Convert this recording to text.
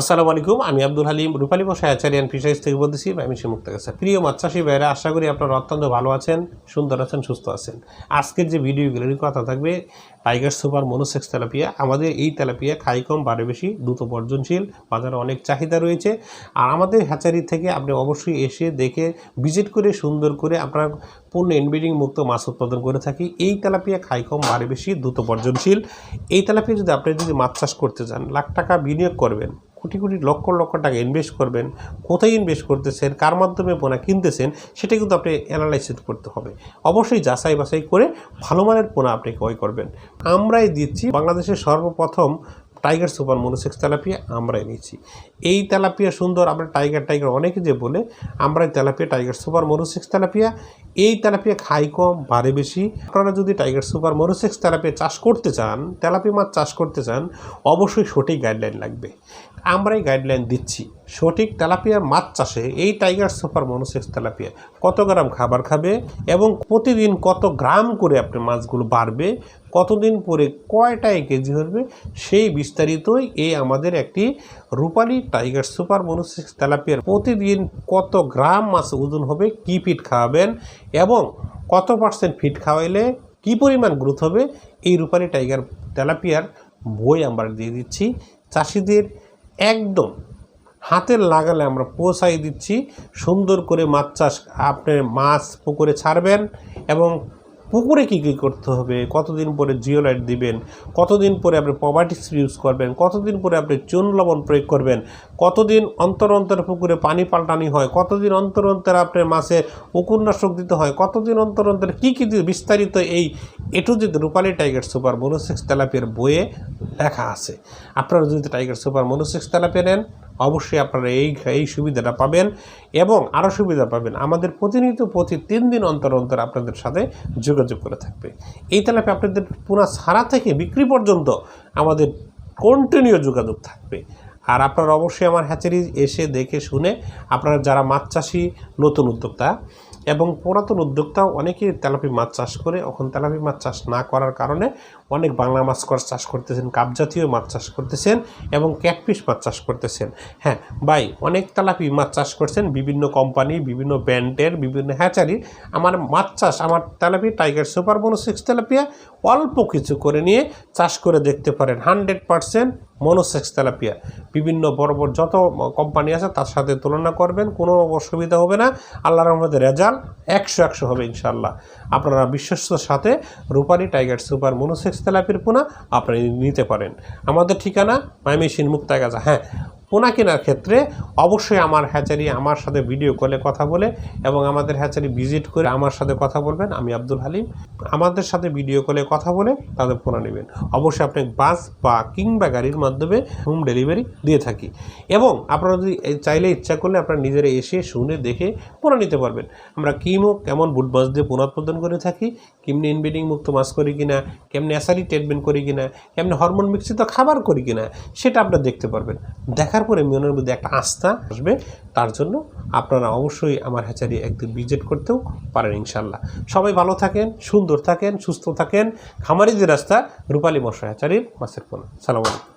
আসসালামু আলাইকুম, আমি আব্দুল হালিম রূপালী বসায় আচারিয়ান ফিশারিজ থেকে বলতেছি আমি সে মুক্ত গেছে প্রিয় মাছ চাষি ভাইরা আশা করি আপনারা অত্যন্ত ভালো আছেন, সুন্দর আছেন, সুস্থ আছেন। আজকের যে ভিডিওগুলোর কথা থাকবে টাইগার সুপার মনোসেক্স তেলাপিয়া। আমাদের এই তেলাপিয়া খাই কম বেশি, দ্রুত বর্জনশীল, বাজারে অনেক চাহিদা রয়েছে। আর আমাদের হ্যাচারি থেকে আপনি অবশ্যই এসে দেখে, ভিজিট করে, সুন্দর করে আপনার পূর্ণ ইনব্রিডিং মুক্ত মাছ উৎপাদন করে থাকি। এই তেলাপিয়া খাই কম বেশি, দ্রুত বর্জনশীল। এই তেলাপিয়া যদি আপনি যদি মাছ চাষ করতে চান, লাখ টাকা বিনিয়োগ করবেন, কোটি কোটি, লক্ষ লক্ষ টাকা ইনভেস্ট করবেন, কোথায় ইনভেস্ট করতেছেন, কার মাধ্যমে পোনা কিনতেছেন, সেটা কিন্তু আপনি অ্যানালাইসিস করতে হবে। অবশ্যই যাচাই বাছাই করে ভালো মানের পোনা আপনি ক্রয় করবেন। আমরাই দিচ্ছি। বাংলাদেশের সর্বপ্রথম টাইগার সুপার মনোসেক্স তেলাপিয়া আমরাই নিচ্ছি। এই তেলাপিয়া সুন্দর, আমরা টাইগার টাইগার অনেকে যে বলে, আমরাই tilapia, tiger super monosex tilapia. এই তেলাপিয়া খাই কম, বাড়ে বেশি। আপনারা যদি টাইগার সুপার মনোসেক্স তেলাপিয়া চাষ করতে চান তেলাপি মাছ চাষ করতে চান, অবশ্যই সঠিক গাইডলাইন লাগবে। আমরাই গাইডলাইন দিচ্ছি, সঠিক তেলাপিয়ার মাছ চাষে এই টাইগার সুপার মনোসেক্স তেলাপিয়া কত গ্রাম খাবার খাবে এবং প্রতিদিন কত গ্রাম করে আপনার মাছগুলো বাড়বে কতদিন পরে কয়টায় কেজি ধরবে, সেই বিস্তারিতই এই আমাদের একটি রূপালী টাইগার সুপার মনোসেক্স তেলাপিয়ার প্রতিদিন কত গ্রাম মাছ ওজন হবে, কী ফিট খাওয়াবেন এবং কত পার্সেন্ট ফিট খাওয়াইলে কী পরিমাণ গ্রোথ হবে, এই রূপালী টাইগার তেলাপিয়ার বই আমরা দিয়ে দিচ্ছি। চাষিদের একদম হাতের লাগালে আমরা পৌঁছাই দিচ্ছি। সুন্দর করে মাছ চাষ, আপনি মাছ পুকুরে ছাড়বেন এবং পুকুরে কী কী করতে হবে? কতদিন পরে জিওলাইট দিবেন? কতদিন পরে আপনি পভার্টিস ইউজ করবেন? কতদিন পরে আপনি চুন লবণ প্রয়োগ করবেন? কতদিন অন্তর অন্তর পুকুরে পানি পাল্টানি হয়? কতদিন অন্তর অন্তর আপনার মাছে উকুরনাশক দিতে হয়? কতদিন অন্তর অন্তর কী কী বিস্তারিত এই এটু যদি রূপালী টাইগার সুপার মনোসেক্স তেলাপিয়ার বইয়ে লেখা আছে। আপনারা যদি টাইগার সুপার মনোসেক্স তেলাপিয়া নেন অবশ্যই আপনারা এই এই সুবিধাটা পাবেন এবং আরও সুবিধা পাবেন। আমাদের প্রতিনিয়ত প্রতি তিন দিন অন্তর অন্তর আপনাদের সাথে যোগাযোগ করে থাকবে। এই তেলাপি আপনাদের পুরা ছাড়া থেকে বিক্রি পর্যন্ত আমাদের কন্টিনিউ যোগাযোগ থাকবে। আর আপনারা অবশ্যই আমার হ্যাচারি এসে দেখে শুনে আপনারা যারা মাছ চাষি, নতুন উদ্যোক্তা এবং পুরাতন উদ্যোক্তাও অনেকেই তেলাপি মাছ চাষ করে। এখন তেলাপি মাছ চাষ না করার কারণে অনেক বাংলা মাছ চাষ করতেছেন, কাপ জাতীয় মাছ চাষ করতেছেন এবং ক্যাটফিশ মাছ চাষ করতেছেন। হ্যাঁ ভাই, অনেক তেলাপি মাছ চাষ করছেন, বিভিন্ন কোম্পানি বিভিন্ন ব্র্যান্ডের বিভিন্ন হ্যাচারি আমার মাছ চাষ, আমার tilapia tiger super six tilapia অল্প কিছু করে নিয়ে চাষ করে দেখতে পারেন। Hundred percent monosex tilapia. বিভিন্ন বড় বড় যত কোম্পানি আছে, তার সাথে তুলনা করবেন, কোনো অসুবিধা হবে না। আল্লাহর রহমদের রেজাল্ট একশো একশো হবে ইনশাল্লাহ আপনারা বিশ্বস্তর সাথে রূপালী টাইগার সুপার মনোসেক্স তেলাপির পোনা আপনি নিতে পারেন। আমাদের ঠিকানা মাইমেশিন মুক্তাগাছা হ্যাঁ পোনা কেনার ক্ষেত্রে অবশ্যই আমার হ্যাচারি আমার সাথে ভিডিও কলে কথা বলে এবং আমাদের হ্যাচারি ভিজিট করে আমার সাথে কথা বলবেন। আমি আব্দুল হালিম। আমাদের সাথে ভিডিও কলে কথা বলে তাদের পোনা নেবেন। অবশ্যই আপনি বাস বা কিংবা গাড়ির মাধ্যমে হোম ডেলিভারি দিয়ে থাকি। এবং আপনারা যদি চাইলে ইচ্ছা করলে আপনারা নিজেরা এসে, শুনে, দেখে পোনা নিতে পারবেন। আমরা কিমো কেমন বুট মাছ দিয়ে পোনা উৎপাদন করে থাকি, কেমনি ইনব্রিডিং মুক্ত মাছ করি কিনা, কেমনি অ্যাসারি ট্রিটমেন্ট করি কিনা, কেমনি হরমোন মিশ্রিত খাবার করি কিনা, সেটা আপনারা দেখতে পারবেন। দেখার পরে মিয়নের মধ্যে একটা আস্থা আসবে, তার জন্য আপনারা অবশ্যই আমার হ্যাচারি একদিন ভিজিট করতেও পারেন ইনশাল্লাহ। সবাই ভালো থাকেন, সুন্দর থাকেন, সুস্থ থাকেন। খামারিদের রাস্তা রূপালী মশা হ্যাচারির মাছের পোনা। সালাম আলাইকুম।